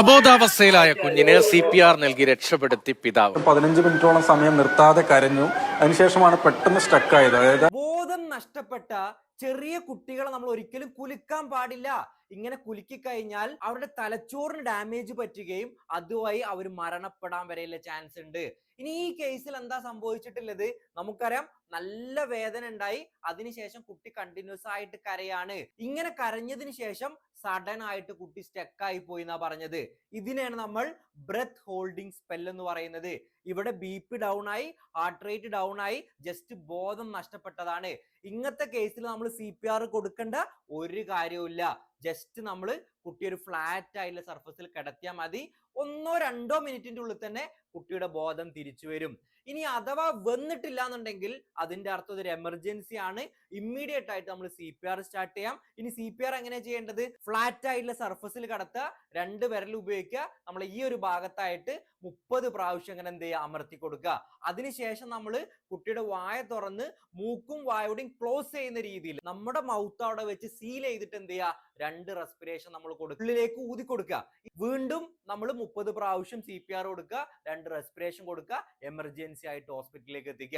അബോധാവസ്ഥയിലായ കുഞ്ഞിനെ C P R നൽകി രക്ഷപ്പെടുത്തി പിതാവ്. പതിനഞ്ച് മിനിറ്റോളം സമയം നിർത്താതെ കരഞ്ഞു. അതിനുശേഷമാണ് പെട്ടെന്ന് സ്റ്റക്കായത് അതായത് ബോധം നഷ്ടപ്പെട്ട ചെറിയ കുട്ടികളെ നമ്മൾ ഒരിക്കലും കുലുക്കാൻ പാടില്ല. ഇങ്ങനെ കുലുക്കി കഴിഞ്ഞാൽ അവരുടെ തലച്ചോറിന് ഡാമേജ് പറ്റുകയും അതുവഴി അവർ മരണപ്പെടാൻ വരെയുള്ള ചാൻസ് ഉണ്ട്. ഇനി ഈ കേസിൽ എന്താ സംഭവിച്ചിട്ടുള്ളത്? നമുക്കറിയാം നല്ല വേദന ഉണ്ടായി. അതിനുശേഷം കുട്ടി കണ്ടിന്യൂസ് ആയിട്ട് കരയാണ്. ഇങ്ങനെ കരഞ്ഞതിന് ശേഷം സഡൻ ആയിട്ട് കുട്ടി സ്റ്റെക്കായി പോയി എന്നാ പറഞ്ഞത്. ഇതിനെയാണ് നമ്മൾ ബ്രെത്ത് ഹോൾഡിംഗ് സ്പെൽ എന്ന് പറയുന്നത്. ഇവിടെ ബി പി ഡൗൺ ആയി ഹാർട്ട് റേറ്റ് ഡൗൺ ആയി ജസ്റ്റ് ബോധം നഷ്ടപ്പെട്ടതാണ്. ഇങ്ങനത്തെ കേസിൽ നമ്മൾ സി പി ആർ കൊടുക്കേണ്ട ഒരു കാര്യവുമില്ല. ജസ്റ്റ് നമ്മൾ കുട്ടി ഒരു ഫ്ലാറ്റ് ആയിട്ടുള്ള സർഫസിൽ കിടത്തിയാൽ മതി. ഒന്നോ രണ്ടോ മിനിറ്റിന്റെ ഉള്ളിൽ തന്നെ കുട്ടിയുടെ ബോധം തിരിച്ചു വരും. ഇനി അഥവാ വന്നിട്ടില്ല എന്നുണ്ടെങ്കിൽ അതിന്റെ അർത്ഥം ഒരു എമർജൻസി ആണ്. ഇമ്മീഡിയറ്റ് ആയിട്ട് നമ്മൾ സി പി ആർ സ്റ്റാർട്ട് ചെയ്യാം. ഇനി സി പി ആർ എങ്ങനെ ചെയ്യേണ്ടത്? ഫ്ലാറ്റ് ആയിട്ടുള്ള സർഫസിൽ കടത്തുക. രണ്ട് വിരൽ ഉപയോഗിക്കുക. നമ്മൾ ഈ ഒരു ഭാഗത്തായിട്ട് മുപ്പത് പ്രാവശ്യം അങ്ങനെ എന്ത് ചെയ്യുക? അമർത്തി കൊടുക്കുക. അതിനുശേഷം നമ്മൾ കുട്ടിയുടെ വായ തുറന്ന് മൂക്കും വായോടെയും ക്ലോസ് ചെയ്യുന്ന രീതിയിൽ നമ്മുടെ മൗത്ത് അവിടെ വെച്ച് സീൽ ചെയ്തിട്ട് എന്ത് ചെയ്യുക? രണ്ട് റെസ്പിറേഷൻ നമ്മൾ കൊടുക്കുക. ഉള്ളിലേക്ക് ഊതി കൊടുക്കുക. വീണ്ടും നമ്മൾ മുപ്പത് പ്രാവശ്യം സി പി ആർ കൊടുക്കുക രണ്ട് റെസ്പിറേഷൻ കൊടുക്കുക എമർജൻസി ആയിട്ട് ഹോസ്പിറ്റലിലേക്ക് എത്തിക്കുക.